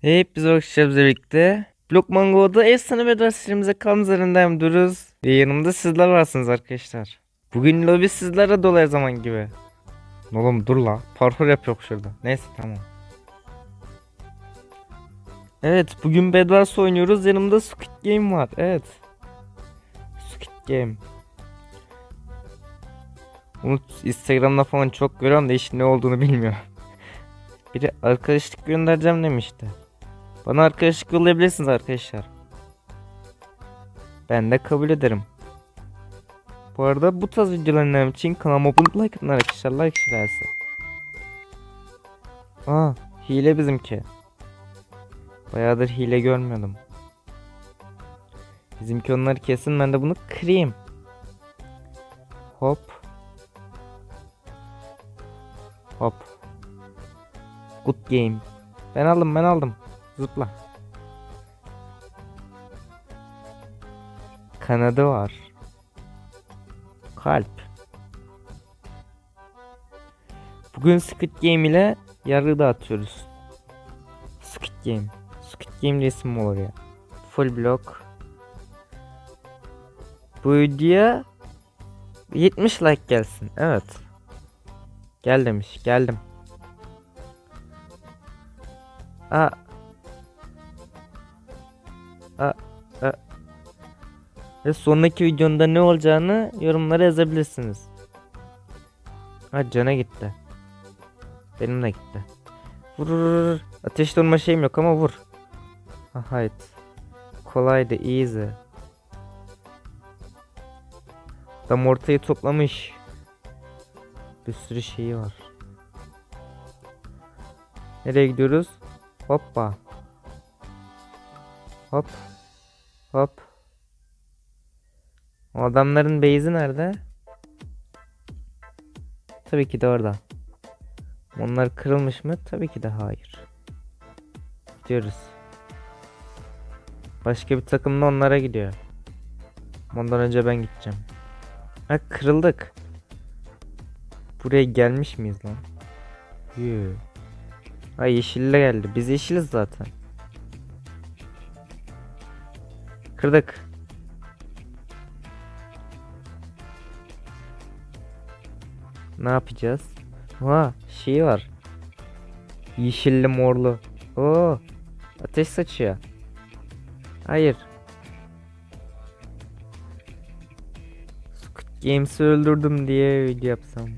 Hep biz okşayacağız birlikte. Blockman Go'da efsane bedava serimize kalmış üzerinden dururuz. Ve yanımda sizler varsınız arkadaşlar. Bugün lobi sizlere dolu her zaman gibi. Oğlum dur la. Parkur yapıyor şurada. Neyse tamam. Evet bugün Bedwars oynuyoruz. Yanımda Squid Game var. Evet. Squid Game. Bunu Instagram'da falan çok görüyorum da hiç ne olduğunu bilmiyorum. Biri arkadaşlık göndereceğim demişti. Bana arkadaşlık yollayabilirsiniz arkadaşlar. Ben de kabul ederim. Bu arada bu tarz videolarım için kanalıma abone like atın arkadaşlar. Like işlerse. Aa hile bizimki. Bayağıdır hile görmüyordum. Bizimki onları kesin ben de bunu kırayım. Hop. Hop. Good game. Ben aldım ben aldım. Zıpla. Kanadı var. Kalp. Bugün Squid Game ile yargı dağıtıyoruz. Squid Game. Squid Game mi olur ya. Full block. Bu videoya 70 like gelsin. Evet. Gel demiş. Geldim. A. Ve sonraki videonda ne olacağını yorumlara yazabilirsiniz. Ha cana gitti. Benim de gitti. Vur. Ateş durma şeyim yok ama vur. Ha hayt. Kolaydı easy. Tam ortayı toplamış. Bir sürü şeyi var. Nereye gidiyoruz? Hoppa. Hop. Hop. O adamların base'i nerede? Tabii ki de orada. Onlar kırılmış mı? Tabii ki de hayır. Gidiyoruz. Başka bir takım da onlara gidiyor. Ondan önce ben gideceğim. Ha kırıldık. Buraya gelmiş miyiz lan? Yoo. Ay yeşille geldi. Biz yeşiliz zaten. Kırdık. Ne yapacağız? Ha şey var. Yeşilli morlu. Oo. Ateş saçıyor. Hayır. Squid Games'i öldürdüm diye video yapsam.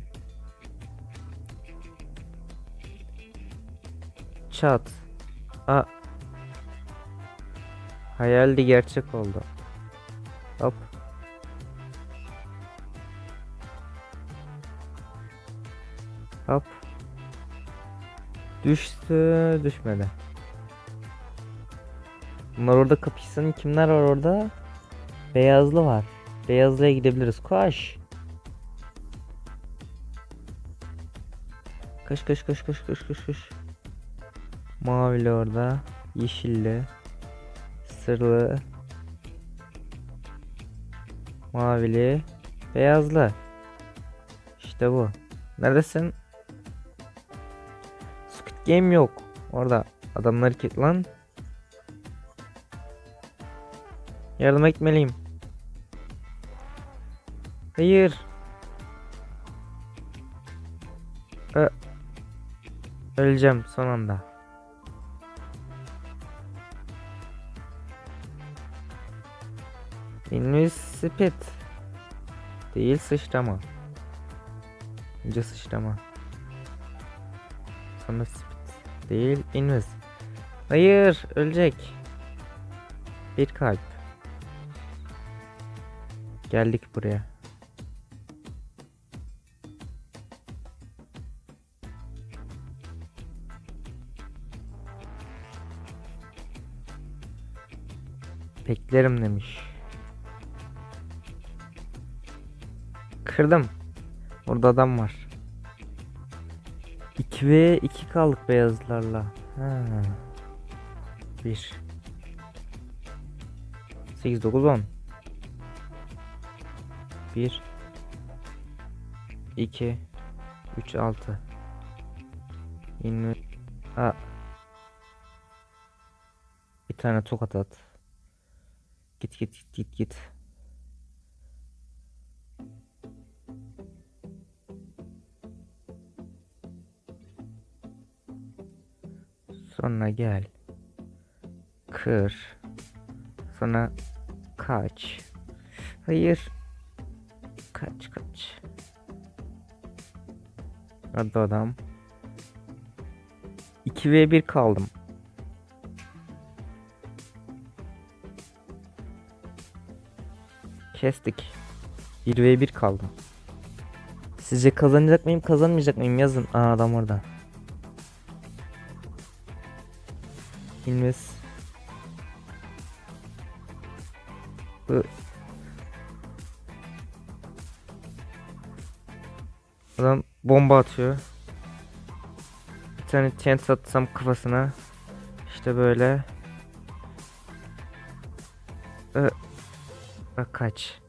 Çat. A. Hayaldi gerçek oldu. Hop. Hop. Düştü, düşmedi. Bunlar orada kapışsın. Kimler var orada? Beyazlı var. Beyazlıya gidebiliriz. Koş. Koş koş koş koş koş koş koş. Mavili orada. Yeşilli. Sırlı. Mavili. Beyazlı. İşte bu. Neredesin? Squid Game yok. Orada adamlar ki lan. Yardıma gitmeliyim. Hayır. Ö Öleceğim son anda. Invisible değil sıçrama. Önce sıçrama. Sonra speed değil invis. Hayır ölecek. Bir kalp. Geldik buraya. Beklerim demiş. Kırdım. Orada adam var. 2 ve 2 kaldık beyazlarla. Ha. 1 8 9 10 1 2 3 6 20 A Bir tane tokat at. Git git git git git. Sonra gel. Kır. Sonra kaç. Hayır. Kaç kaç. Hadi adam. 2v1 kaldım. Kestik. 1v1 kaldım. Sizce kazanacak mıyım kazanmayacak mıyım yazın. Aa adam orada. Bu- Adam bomba atıyor. Bir tane tent atsam kafasına. İşte böyle. Ee, kaç.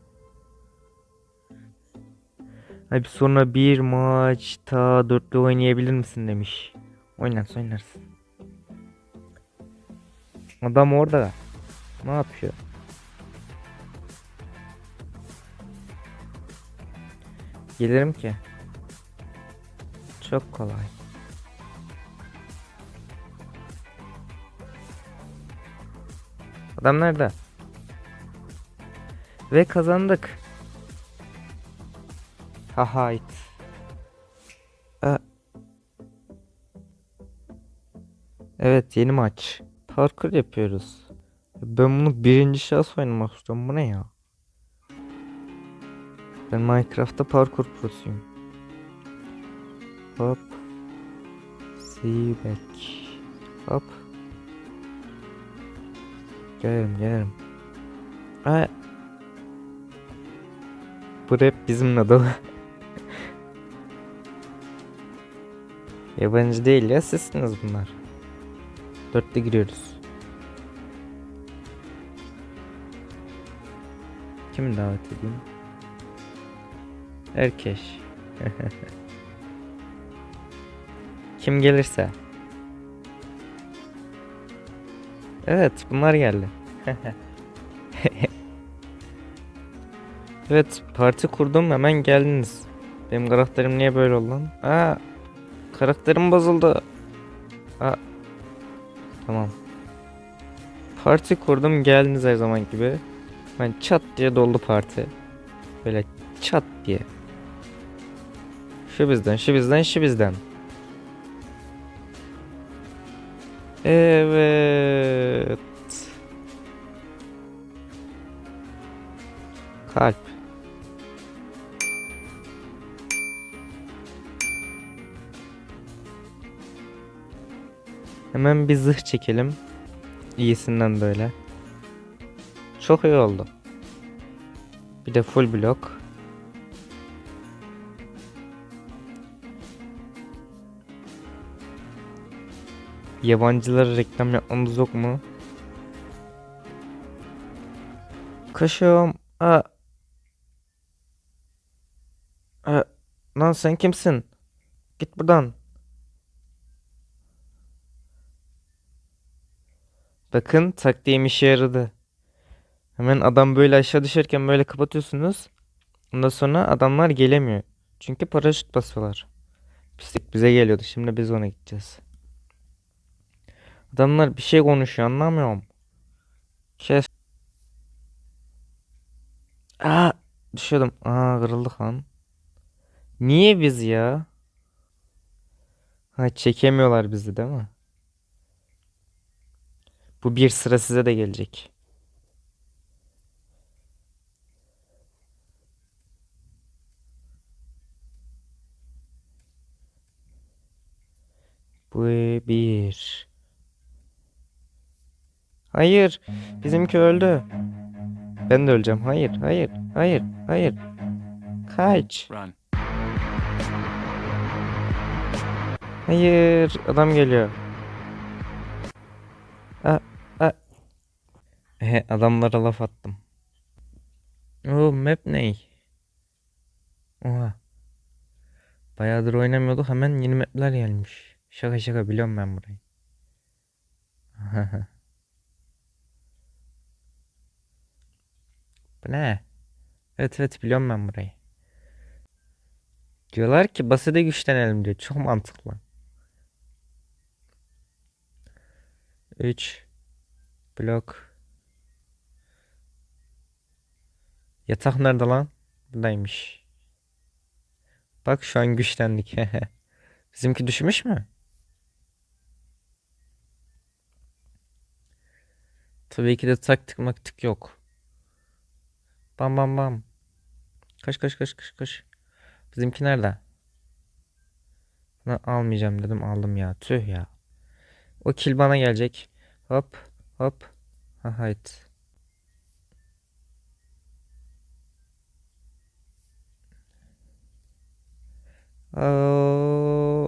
Abi sonra bir maçta dörtlü oynayabilir misin demiş. Oynarsın oynarsın. Adam orada. Ne yapıyor? Gelirim ki. Çok kolay. Adam nerede? Ve kazandık. Haha it. Aa. Evet yeni maç. Parkur yapıyoruz. Ben bunu birinci şahıs oynamak istiyorum. Bu ne ya? Ben Minecraft'ta parkur prosuyum. Hop. See back. Hop. Gelirim gelirim. Aa. Bu rap bizimle dolu. Yabancı değil ya sizsiniz bunlar. Dörtte giriyoruz. Kimi davet edeyim? Erkeş. Kim gelirse. Evet, bunlar geldi. evet, parti kurdum hemen geldiniz. Benim karakterim niye böyle oldu? Aa, karakterim bozuldu. Aa, tamam. Parti kurdum geldiniz her zaman gibi. Ben çat diye doldu parti. Böyle çat diye. Şu bizden, şu bizden, şu bizden. Evet. Kalp. Hemen bir zırh çekelim. İyisinden böyle. Çok iyi oldu. Bir de full blok. Yabancılara reklam yapmamız yok mu? Kaşığım. Aa. Aa. Lan sen kimsin? Git buradan. Bakın taktiğim işe yaradı. Hemen adam böyle aşağı düşerken böyle kapatıyorsunuz. Ondan sonra adamlar gelemiyor. Çünkü paraşüt basıyorlar. Pislik bize geliyordu. Şimdi biz ona gideceğiz. Adamlar bir şey konuşuyor anlamıyorum. Şey... Aa, düşüyordum. Aa, kırıldık lan. Niye biz ya? Ha, çekemiyorlar bizi değil mi? Bu bir sıra size de gelecek. Bu bir. Hayır. Bizimki öldü. Ben de öleceğim. Hayır, hayır, hayır, hayır. Kaç. Run. Hayır, adam geliyor. He adamlara laf attım. Oo map ney? Oha. Bayağıdır oynamıyorduk hemen yeni mapler gelmiş. Şaka şaka biliyorum ben burayı. Bu ne? Evet evet biliyorum ben burayı. Diyorlar ki basite güçlenelim diyor. Çok mantıklı. 3 blok Yatak nerede lan? Buradaymış. Bak şu an güçlendik. Bizimki düşmüş mü? Tabii ki de taktik maktik yok. Bam bam bam. Kaç kaç kaç kaç kaç. Bizimki nerede? Bunu almayacağım dedim aldım ya. Tüh ya. O kill bana gelecek. Hop hop. Ha hayt. Aa,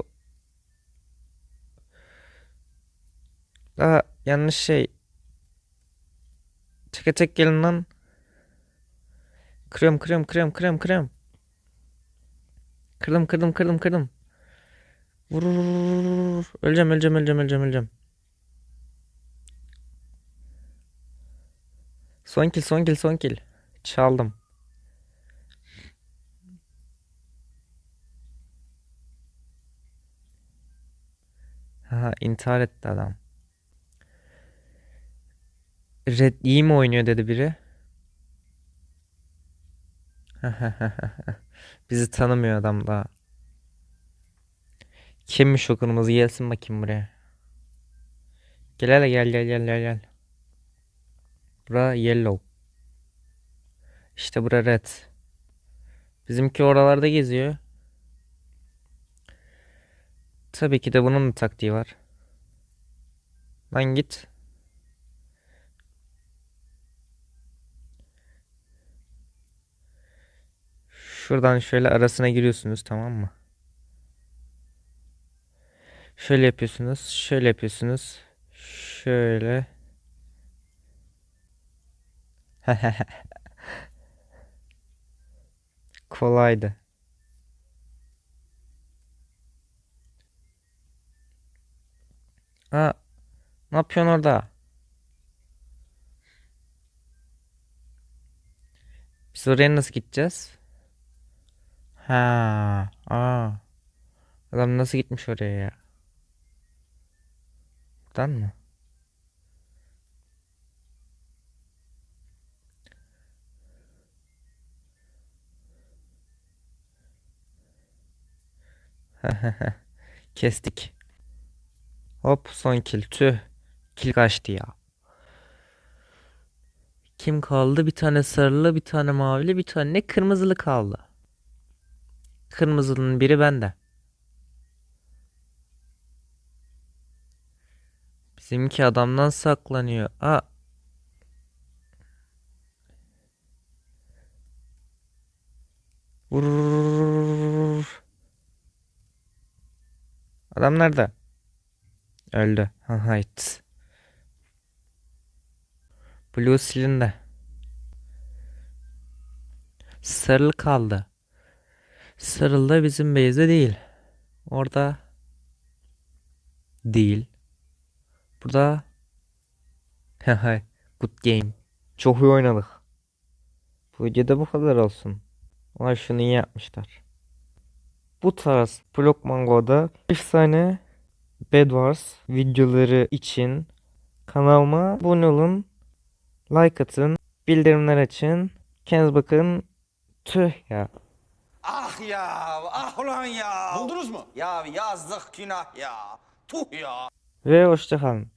yanlış şey. Teke tek gelin lan. Kırıyorum kırıyorum kırıyorum kırıyorum kırıyorum. Kırdım kırdım kırdım kırdım. Vur vur, vur, vur, vur. Öleceğim öleceğim öleceğim öleceğim öleceğim. Son kill son kill son kill. Çaldım. Ha intihar etti adam. Red iyi mi oynuyor dedi biri. Bizi tanımıyor adam daha. Kimmiş o kırmızı gelsin bakayım buraya. Gel hele gel gel gel gel gel. Bura yellow. İşte bura red. Bizimki oralarda geziyor. Tabii ki de bunun da taktiği var. Lan git. Şuradan şöyle arasına giriyorsunuz tamam mı? Şöyle yapıyorsunuz. Şöyle yapıyorsunuz. Şöyle. Kolaydı. Ha, ne yapıyorsun orada? Biz oraya nasıl gideceğiz? Ha, aa. Adam nasıl gitmiş oraya ya? Buradan mı? Kestik. Hop son kill. Tüh. Kill kaçtı ya. Kim kaldı? Bir tane sarılı, bir tane mavili, bir tane kırmızılı kaldı. Kırmızının biri bende. Bizimki adamdan saklanıyor. Aa. Vurur. Adam nerede? Öldü. Ha hayt. Blue silindi. Sarılı kaldı. Sarılı da bizim base'de değil. Orada değil. Burada good game. Çok iyi oynadık. Bu videoda bu kadar olsun. Ama şunu iyi yapmışlar. Bu tarz Block Mango'da efsane Bed Wars videoları için kanalıma abone olun, like atın, bildirimler açın. Kendinize bakın. Tüh ya. Ah ya, ah ulan ya. Buldunuz mu? Ya yazdık günah ya. Tuh ya. Ve hoşçakalın.